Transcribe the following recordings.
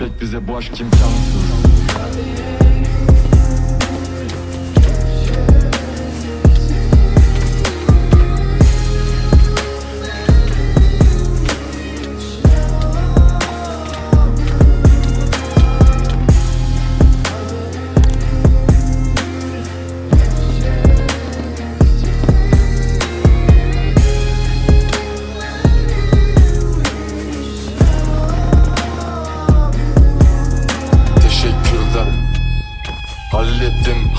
bebek bize bu aşk imkansız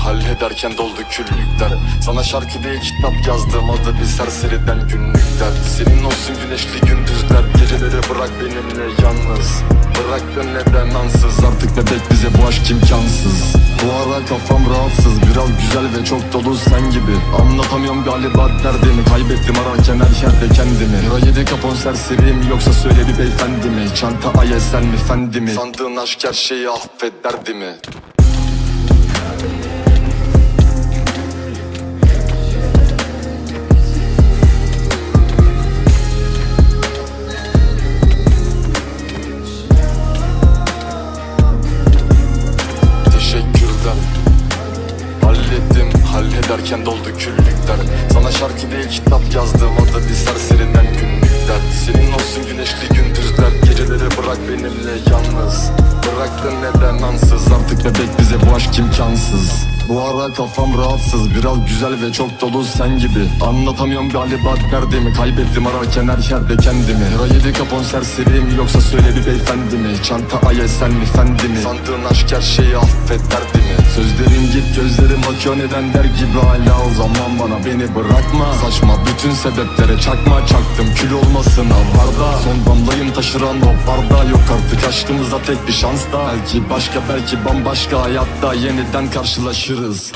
hallederken doldu küllükler. Sana şarkı değil kitap yazdım adı bir serseriden günlükler Senin olsun güneşli gündüzler Geceleri bırak benimle yalnız. Bıraktın neden ansız. Artık bebek bize bu aşk imkansız. Bu ara kafam rahatsız. Biraz güzel ve çok dolu sen gibi. Anlatamıyorum galiba derdimi. Kaybettim ararken her yerde kendimi. Euro 7 kapon serseriyim yoksa söyle bir beyefendi Çanta ayesen mi fendi mi? Sandığın aşk her şeyi affederdi mi Hallederken doldu küllükler. Sana şarkı değil kitap yazdım adı bir serseriden günlükler. Senin olsun güneşli gündüzler Geceleri bırak benimle yalnız. Bıraktın neden ansız Artık bebek bize bu aşk imkansız. Bu ara kafam rahatsız Biraz güzel ve çok dolu sen gibi. Anlatamıyorum galiba derdimi Kaybettim ararken her yerde kendimi. 7 kapon serseriyim yoksa söyle bir beyefendi mi? Çanta ayesen mi fendi mi? Sandığın aşk her şeyi affet derdi bakıyor neden der gibi hala o zaman bana beni bırakma. Saçma bütün sebeplere çakma. Çaktım kül olmasına var da Son damlayım taşıran o barda. Yok artık aşkımızda tek bir şans da. Belki başka belki bambaşka hayatta yeniden karşılaşırız